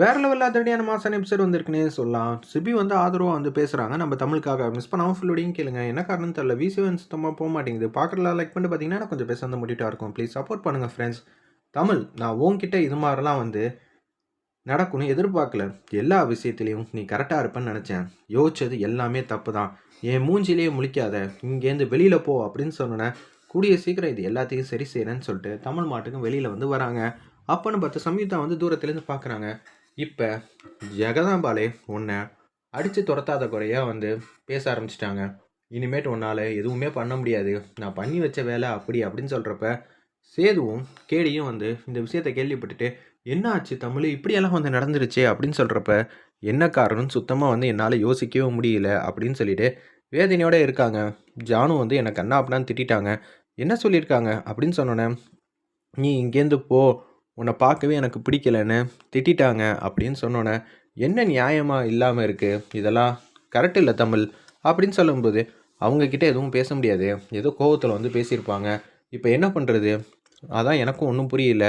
வேற லெவலில் அதிரடியான மாசான எபிசோட் வந்திருக்குன்னே சொல்லலாம். சிபி வந்து ஆதரவாக வந்து பேசுகிறாங்க நம்ம தமிழுக்காக மிஸ் பண்ணாமல் ஃபுல்லோடையும் கேளுங்க. என்ன காரணம் தெரியல. விசிவன் சுத்தமாக போக மாட்டேங்குது. பார்க்குறதுல லைக் பண்ணிட்டு பார்த்தீங்கன்னா கொஞ்சம் பேச வந்து முடிட்டா இருக்கும். ப்ளீஸ் சப்போர்ட் பண்ணுங்கள் ஃப்ரெண்ட்ஸ் தமிழ் நான் உங்ககிட்ட இது மாதிரிலாம் வந்து நடக்கும்னு எதிர்பார்க்கல. எல்லா விஷயத்துலையும் நீ கரெக்டாக இருப்பேன்னு நினச்சேன். யோசிச்சது எல்லாமே தப்பு தான் என் மூஞ்சிலேயே முழிக்காத. இங்கேருந்து வெளியில் போ அப்படின்னு சொன்னேன் கூடிய சீக்கிரம் இது எல்லாத்தையும் சரி செய்கிறேன்னு சொல்லிட்டு தமிழ் மாட்டுக்கும் வெளியில் வந்து வராங்க. அப்போன்னு பார்த்து சம்யுக்தா வந்து தூரத்துலேருந்து பார்க்குறாங்க இப்போ ஜெகதாம்பாலே உன்னை அடித்து துரத்தாத குறையாக வந்து பேச ஆரம்பிச்சிட்டாங்க. இனிமேட்டு உன்னால் எதுவுமே பண்ண முடியாது. நான் பண்ணி வச்ச வேலை அப்படி அப்படின்னு சொல்கிறப்ப சேதுவும் கேடியும் வந்து இந்த விஷயத்தை கேள்விப்பட்டுட்டு என்ன ஆச்சு தமிழ்? இப்படியெல்லாம் வந்து நடந்துருச்சு? அப்படின்னு சொல்கிறப்ப என்ன காரணம்னு சுத்தமாக வந்து என்னால் யோசிக்கவே முடியல. அப்படின்னு சொல்லிட்டு வேதனையோட இருக்காங்க. ஜானு வந்து என்னை கண்ணா அப்படின்னு திட்டிட்டாங்க. என்ன சொல்லியிருக்காங்க? அப்படின்னு சொன்னோன்னே நீ இங்கேருந்து போ. உன்னை பார்க்கவே எனக்கு பிடிக்கலன்னு திட்டிட்டாங்க அப்படின்னு சொன்னோன்னே என்ன நியாயமாக இல்லாமல் இருக்குது இதெல்லாம் கரெக்ட் இல்லை தமிழ். அப்படின்னு சொல்லும்போது அவங்கக்கிட்ட எதுவும் பேச முடியாது. ஏதோ கோவத்தில் வந்து பேசியிருப்பாங்க. இப்போ என்ன பண்ணுறது அதான் எனக்கும் ஒன்றும் புரியல.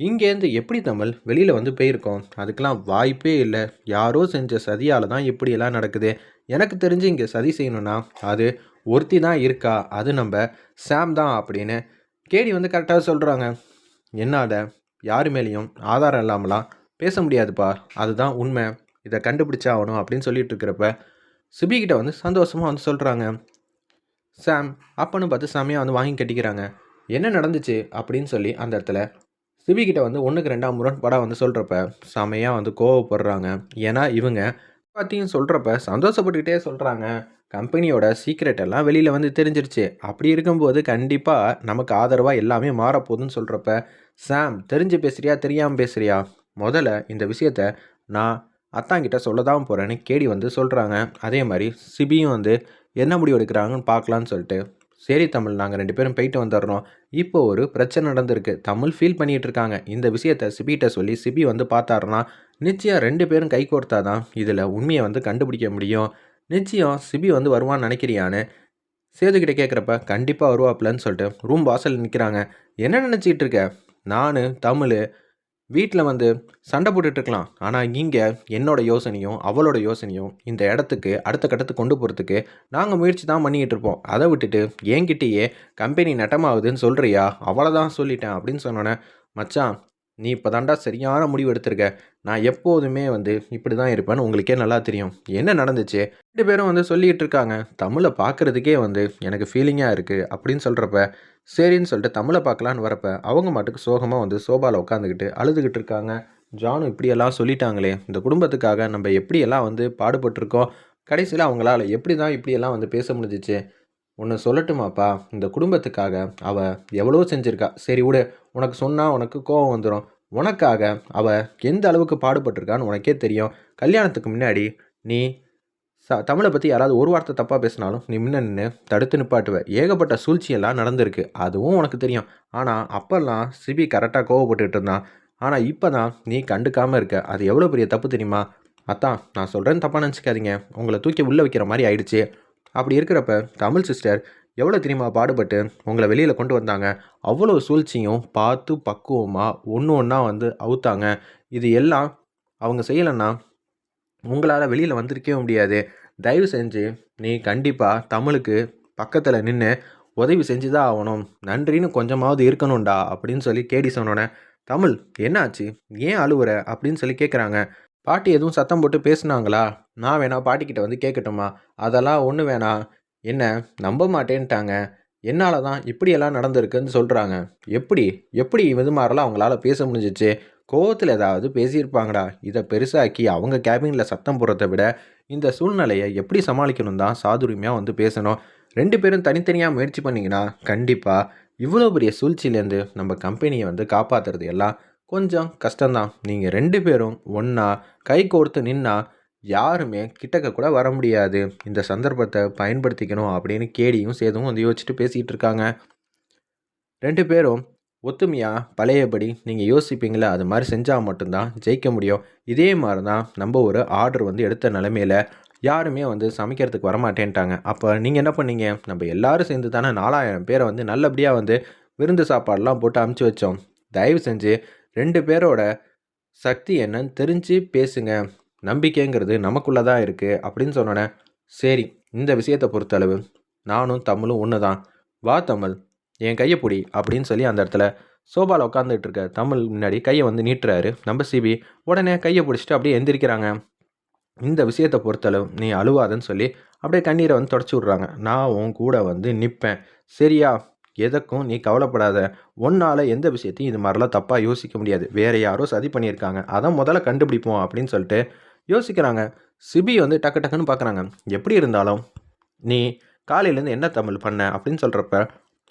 இங்கேருந்து எப்படி தமிழ் வெளியில் வந்து போயிருக்கோம்? அதுக்கெலாம் வாய்ப்பே இல்லை. யாரோ செஞ்ச சதியால் தான் இப்படியெல்லாம் நடக்குது. எனக்கு தெரிஞ்சு இங்கே சதி செய்யணும்னா அது ஒருத்தி தான் இருக்கா? அது நம்ம சாம் தான் அப்படின்னு கேடி வந்து கரெக்டாக சொல்கிறாங்க என்னால் யார் மேலேயும் ஆதாரம் இல்லாமலாம் பேச முடியாதுப்பா. அதுதான் உண்மை. இதை கண்டுபிடிச்சா ஆகணும் அப்படின்னு சொல்லிட்டு இருக்கிறப்ப சிபிகிட்ட வந்து சந்தோஷமாக வந்து சொல்கிறாங்க சாம் அப்பன்னு பார்த்து சாமியாக வந்து வாங்கி கட்டிக்கிறாங்க. என்ன நடந்துச்சு? அப்படின்னு சொல்லி அந்த இடத்துல சிபிகிட்ட வந்து ஒன்றுக்கு ரெண்டாம் முரண்பாடாக வந்து சொல்கிறப்ப செமையாக வந்து கோவப்படுறாங்க. ஏன்னா இவங்க பார்த்தியும் சொல்கிறப்ப சந்தோஷப்பட்டுக்கிட்டே சொல்கிறாங்க கம்பெனியோட சீக்ரெட் எல்லாம் வெளியில் வந்து தெரிஞ்சிருச்சு. அப்படி இருக்கும்போது கண்டிப்பாக நமக்கு ஆதரவாக எல்லாமே மாறப்போகுதுன்னு சொல்கிறப்ப சாம் தெரிஞ்சு பேசுறியா? தெரியாமல் பேசுகிறியா முதல்ல இந்த விஷயத்த நான் அத்தாங்கிட்ட சொல்ல தான் போகிறேன்னு கேடி வந்து சொல்கிறாங்க அதே மாதிரி சிபியும் வந்து என்ன முடிவு எடுக்கிறாங்கன்னு பார்க்கலான்னு சொல்லிட்டு. சரி தமிழ் நாங்கள் ரெண்டு பேரும் போயிட்டு வந்துடுறோம். இப்போ ஒரு பிரச்சனை நடந்திருக்கு. தமிழ் ஃபீல் பண்ணிகிட்டு இருக்காங்க. இந்த விஷயத்த சிபிகிட்ட சொல்லி சிபி வந்து பார்த்தாருன்னா நிச்சயம் ரெண்டு பேரும் கை கோர்த்தா தான் இதில் உண்மையை வந்து கண்டுபிடிக்க முடியும். நிச்சயம் சிபி வந்து வருவான்னு நினைக்கிறியான்னு சேதுக்கிட்ட கேட்குறப்ப கண்டிப்பாக வருவாப்லன்னு சொல்லிட்டு ரூம் வாசல் நிற்கிறாங்க என்ன நினச்சிக்கிட்டு இருக்க? நான் தமிழ் வீட்டில் வந்து சண்டை போட்டுட்ருக்கலாம் ஆனால் இங்கே என்னோட யோசனையும் அவளோட யோசனையும் இந்த இடத்துக்கு அடுத்த கட்டத்துக்கு கொண்டு போகிறதுக்கு நாங்கள் முயற்சி தான் பண்ணிக்கிட்டு இருப்போம். அதை விட்டுட்டு என்கிட்டயே கம்பெனி நட்டமாகுதுன்னு சொல்கிறியா அவளை தான் சொல்லிட்டேன் அப்படின்னு சொன்னோன்னே மச்சான் நீ இப்போ தாண்டா சரியான முடிவு எடுத்திருக்க. நான் எப்போதுமே வந்து இப்படி தான் இருப்பேன்னு உங்களுக்கே நல்லா தெரியும். என்ன நடந்துச்சு? ரெண்டு பேரும் வந்து சொல்லிகிட்டு இருக்காங்க. தமிழை பார்க்குறதுக்கே வந்து எனக்கு ஃபீலிங்காக இருக்குது அப்படின்னு சொல்கிறப்ப சரின்னு சொல்லிட்டு தமிழை பார்க்கலான்னு வரப்ப அவங்க மாட்டுக்கு சோகமாக வந்து சோபாவில் உட்காந்துக்கிட்டு அழுதுகிட்டு இருக்காங்க. ஜானு இப்படியெல்லாம் சொல்லிட்டாங்களே இந்த குடும்பத்துக்காக நம்ம எப்படியெல்லாம் வந்து பாடுபட்டிருக்கோம்? கடைசியில் அவங்களால எப்படி தான் இப்படியெல்லாம் வந்து பேச முடிஞ்சிச்சு? ஒன்று சொல்லட்டுமாப்பா? இந்த குடும்பத்துக்காக அவள் எவ்வளோ செஞ்சுருக்கா. சரி விடு உனக்கு சொன்னால் உனக்கு கோவம் வந்துடும் உனக்காக அவள் எந்த அளவுக்கு பாடுபட்டிருக்கான்னு உனக்கே தெரியும். கல்யாணத்துக்கு முன்னாடி நீ ச தமிழை பற்றி யாராவது ஒரு வார்த்தை தப்பாக பேசினாலும் நீ முன்ன நின்று தடுத்து நிப்பாட்டுவ. ஏகப்பட்ட சூழ்ச்சியெல்லாம் நடந்திருக்கு. அதுவும் உனக்கு தெரியும். ஆனால் அப்போல்லாம் சிபி கரெக்டாக கோவப்பட்டுக்கிட்டு இருந்தான். ஆனால் இப்போ தான் நீ கண்டுக்காமல் இருக்க. அது எவ்வளோ பெரிய தப்பு தெரியுமா? அத்தான் நான் சொல்கிறேன்னு தப்பாக நினச்சிக்காதீங்க. உங்களை தூக்கி உள்ளே வைக்கிற மாதிரி ஆயிடுச்சு. அப்படி இருக்கிறப்ப தமிழ் சிஸ்டர் எவ்வளோ தெரியுமா பாடுபட்டு உங்களை வெளியில் கொண்டு வந்தாங்க? அவ்வளோ சூழ்ச்சியும் பார்த்து பக்குவமாக ஒன்று ஒன்றா வந்து அவுத்தாங்க. இது எல்லாம் அவங்க செய்யலைன்னா உங்களால் வெளியில் வந்திருக்கவே முடியாது. தயவு செஞ்சு நீ கண்டிப்பாக தமிழுக்கு பக்கத்தில் நின்று உதவி செஞ்சு தான் ஆகணும். நன்றின்னு கொஞ்சமாவது இருக்கணும்டா அப்படின்னு சொல்லி கேடி சொன்னோன்னே தமிழ் என்னாச்சு? ஏன் அழுவுற? அப்படின்னு சொல்லி கேட்குறாங்க பாட்டி எதுவும் சத்தம் போட்டு பேசுனாங்களா? நான் வேணா பாட்டிக்கிட்ட வந்து கேட்கட்டுமா அதெல்லாம் ஒன்று வேணாம் என்ன நம்ப மாட்டேன்ட்டாங்க. என்னால் தான் இப்படியெல்லாம் நடந்திருக்குன்னு சொல்கிறாங்க எப்படி? எப்படி இது மாதிரிலாம் அவங்களால பேச முடிஞ்சிச்சு? கோவத்தில் ஏதாவது பேசியிருப்பாங்கடா. இதை பெருசாக்கி அவங்க கேபினில் சத்தம் போடுறத விட இந்த சூழ்நிலையை எப்படி சமாளிக்கணும் தான் சாதுரிமையாக வந்து பேசணும். ரெண்டு பேரும் தனித்தனியாக முயற்சி பண்ணிங்கன்னா கண்டிப்பாக இவ்வளோ பெரிய சூழ்ச்சியிலேருந்து நம்ம கம்பெனியை வந்து காப்பாற்றுறது எல்லாம் கொஞ்சம் கஷ்டம்தான். நீங்கள் ரெண்டு பேரும் ஒன்றா கை கோர்த்து நின்னா யாருமே கிட்டக்க கூட வர முடியாது. இந்த சந்தர்ப்பத்தை பயன்படுத்திக்கணும் அப்படின்னு கேடியும் சேதும் வந்து யோசிச்சுட்டு பேசிகிட்டு இருக்காங்க. ரெண்டு பேரும் ஒத்துமையாக பழையபடி நீங்கள் யோசிப்பீங்களா அது மாதிரி செஞ்சால் மட்டும்தான் ஜெயிக்க முடியும். இதே மாதிரி தான் நம்ம ஒரு ஆர்டர் வந்து எடுத்த நிலமையில யாருமே வந்து சமைக்கிறதுக்கு வரமாட்டேன்ட்டாங்க. அப்போ நீங்கள் என்ன பண்ணீங்க? நம்ம எல்லாரும் சேர்ந்து தானே நாலாயிரம் பேரை வந்து நல்லபடியாக வந்து விருந்து சாப்பாடெலாம் போட்டு அமுச்சு வச்சோம். தயவு செஞ்சு ரெண்டு பேரோட சக்தி என்னன்னு தெரிஞ்சு பேசுங்க. நம்பிக்கைங்கிறது நமக்குள்ளே தான் இருக்குது அப்படின்னு சொன்னோன்னே சரி இந்த விஷயத்தை பொறுத்தளவு நானும் தமிழும் ஒன்று தான் வா தமிழ் என் கையை பிடி அப்படின்னு சொல்லி அந்த இடத்துல சோபாவில் உட்காந்துட்டு இருக்க தமிழ் முன்னாடி கையை வந்து நீட்டுறாரு. நம்ம சிபி உடனே கையை பிடிச்சிட்டு அப்படியே எந்திரிக்கிறாங்க. இந்த விஷயத்தை பொறுத்தளவு நீ அழுவாதன்னு சொல்லி அப்படியே கண்ணீரை வந்து தொடச்சி விட்றாங்க. நான் உன் கூட வந்து நிற்பேன் சரியா? எதற்கும் நீ கவலைப்படாத. உன்னால் எந்த விஷயத்தையும் இது மாதிரிலாம் தப்பாக யோசிக்க முடியாது. வேறு யாரோ சதி பண்ணியிருக்காங்க. அதை முதல்ல கண்டுபிடிப்போம் அப்படின்னு சொல்லிட்டு யோசிக்கிறாங்க. சிபி வந்து டக்கு டக்குன்னு பார்க்குறாங்க எப்படி இருந்தாலும் நீ காலையிலேருந்து என்ன தமிழ் பண்ண அப்படின்னு சொல்கிறப்ப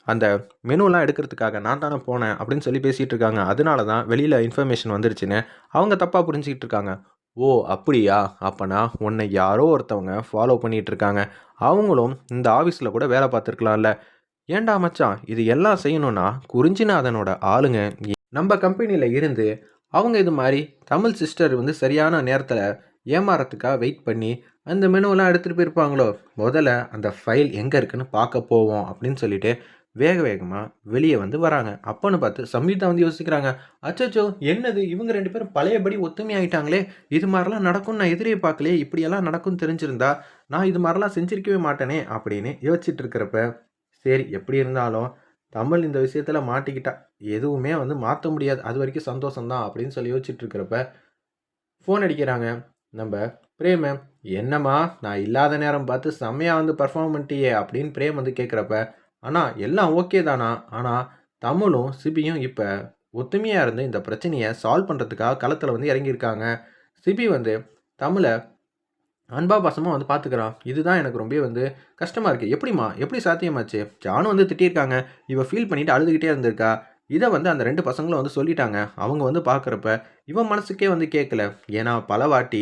அந்த மெனுலாம் எடுக்கிறதுக்காக நான் தானே போனேன் அப்படின்னு சொல்லி பேசிகிட்டு இருக்காங்க. அதனால தான் வெளியில் இன்ஃபர்மேஷன் வந்துருச்சுன்னு அவங்க தப்பாக புரிஞ்சுக்கிட்டு இருக்காங்க. ஓ அப்படியா? அப்போனா உன்னை யாரோ ஒருத்தவங்க ஃபாலோ பண்ணிகிட்டு இருக்காங்க. அவங்களும் இந்த ஆஃபீஸில் கூட வேலை பார்த்துருக்கலாம்ல. ஏன்டா மச்சான்? இது எல்லாம் செய்யணும்னா குறிஞ்சிநாதனோட ஆளுங்க. நம்ம கம்பெனியில் இருந்து அவங்க இது மாதிரி தமிழ் சிஸ்டர் வந்து சரியான நேரத்தில் ஏமாறத்துக்காக வெயிட் பண்ணி அந்த மெனுவெல்லாம் எடுத்துகிட்டு போயிருப்பாங்களோ? முதல்ல அந்த ஃபைல் எங்கே இருக்குன்னு பார்க்க போவோம் அப்படின்னு சொல்லிட்டு வேக வேகமாக வெளியே வந்து வராங்க. அப்போன்னு பார்த்து சம்யுக்தா வந்து யோசிக்கிறாங்க அச்சோ என்னது? இவங்க ரெண்டு பேரும் பழையபடி ஒத்துமையாயிட்டாங்களே இது மாதிரிலாம் நடக்கும் நான் எதிரே பார்க்கலையே. இப்படியெல்லாம் நடக்கும்னு தெரிஞ்சிருந்தா நான் இது மாதிரிலாம் செஞ்சிருக்கவே மாட்டேனே அப்படின்னு யோசிச்சுட்டு இருக்கிறப்ப சரி எப்படி இருந்தாலும் தமிழ் இந்த விஷயத்தில் மாட்டிக்கிட்டா எதுவுமே வந்து மாற்ற முடியாது. அது வரைக்கும் சந்தோஷம்தான் அப்படின்னு சொல்லி யோசிச்சுட்டு இருக்கிறப்ப ஃபோன் அடிக்கிறாங்க. நம்ம பிரேம என்னம்மா நான் இல்லாத நேரம் பார்த்து செம்மையாக வந்து பர்ஃபார்ம் பண்ணிட்டியே அப்படின்னு பிரேம் வந்து கேட்குறப்ப ஆனால் எல்லாம் ஓகே தானா? ஆனால் தமிழும் சிபியும் இப்போ ஒத்துமையாக இருந்து இந்த பிரச்சனையை சால்வ் பண்ணுறதுக்காக களத்தில் வந்து இறங்கியிருக்காங்க. சிபி வந்து தமிழை அன்பா பாசமாக வந்து பார்த்துக்கிறான் இதுதான் எனக்கு ரொம்ப வந்து கஷ்டமாக இருக்குது எப்படிம்மா? எப்படி சாத்தியமாச்சு? ஜானும் வந்து திட்டியிருக்காங்க இவ ஃபீல் பண்ணிவிட்டு அழுதுகிட்டே இருந்திருக்கா. இதை வந்து அந்த ரெண்டு பசங்களும் வந்து சொல்லிட்டாங்க. அவங்க வந்து பார்க்குறப்ப இவன் மனசுக்கே வந்து கேட்கல ஏன்னா பல வாட்டி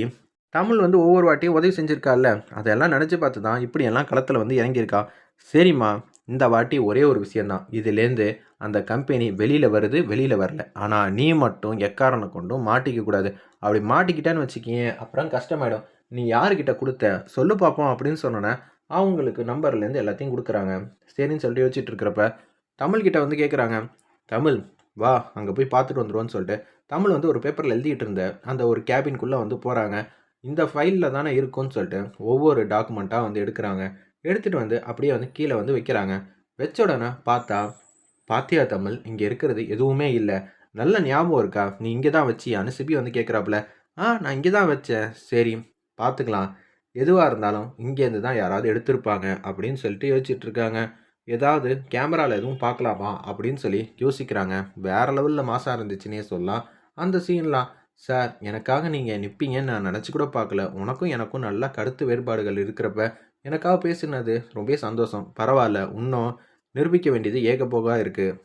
தமிழ் வந்து ஒவ்வொரு வாட்டியும் உதவி செஞ்சுருக்கால அதெல்லாம் நினச்சி பார்த்து தான் இப்படியெல்லாம் களத்தில் வந்து இறங்கியிருக்கா. சரிம்மா. இந்த வாட்டி ஒரே ஒரு விஷயந்தான் இதுலேருந்து அந்த கம்பெனி வெளியில் வருது வெளியில் வரல. ஆனால் நீ மட்டும் எக்காரணம் கொண்டும் மாட்டிக்க கூடாது. அப்படி மாட்டிக்கிட்டேன்னு வச்சுக்கிங்க அப்புறம் கஷ்டமாயிடும். நீ யாருக்கிட்ட கொடுத்த? சொல்லு பார்ப்போம் அப்படின்னு சொன்னோன்னே அவங்களுக்கு நம்பர்லேருந்து எல்லாத்தையும் கொடுக்குறாங்க. சரின்னு சொல்லிட்டு யோசிச்சுட்டு இருக்கிறப்ப தமிழ்கிட்ட வந்து கேட்குறாங்க தமிழ் வா அங்கே போய் பார்த்துட்டு வந்துடுவோன்னு சொல்லிட்டு. தமிழ் வந்து ஒரு பேப்பரில் எழுதிட்டு இருந்த அந்த ஒரு கேபின்குள்ளே வந்து போகிறாங்க இந்த ஃபைலில் தானே இருக்கும்னு சொல்லிட்டு ஒவ்வொரு டாக்குமெண்ட்டாக வந்து எடுக்கிறாங்க. எடுத்துகிட்டு வந்து அப்படியே வந்து கீழே வந்து வைக்கிறாங்க. வச்ச உடனே பார்த்தா பாத்தியா தமிழ் இங்கே இருக்கிறது எதுவுமே இல்லை. நல்ல ஞாபகம் இருக்கா? நீ இங்கே தான் வச்சியான்னு சிபி வந்து கேட்குறாப்புல ஆ நான் இங்கே தான் வச்சேன். சரி பார்த்துக்கலாம் எதுவாக இருந்தாலும் இங்கேருந்து தான் யாராவது எடுத்திருப்பாங்க அப்படின்னு சொல்லிட்டு யோசிச்சுட்டு இருக்காங்க ஏதாவது கேமராவில் எதுவும் பார்க்கலாமா அப்படின்னு சொல்லி யோசிக்கிறாங்க. வேறு லெவலில் மாசாக இருந்துச்சுன்னே சொல்லலாம். அந்த சீன்லாம் சார் எனக்காக நீங்கள் நிற்பீங்கன்னு நான் நினச்சி கூட பார்க்கல உனக்கும் எனக்கும் நல்லா கருத்து வேறுபாடுகள் இருக்கிறப்ப எனக்காக பேசினது ரொம்ப சந்தோஷம். பரவாயில்ல இன்னும் நிரூபிக்க வேண்டியது ஏகப்போகாக இருக்குது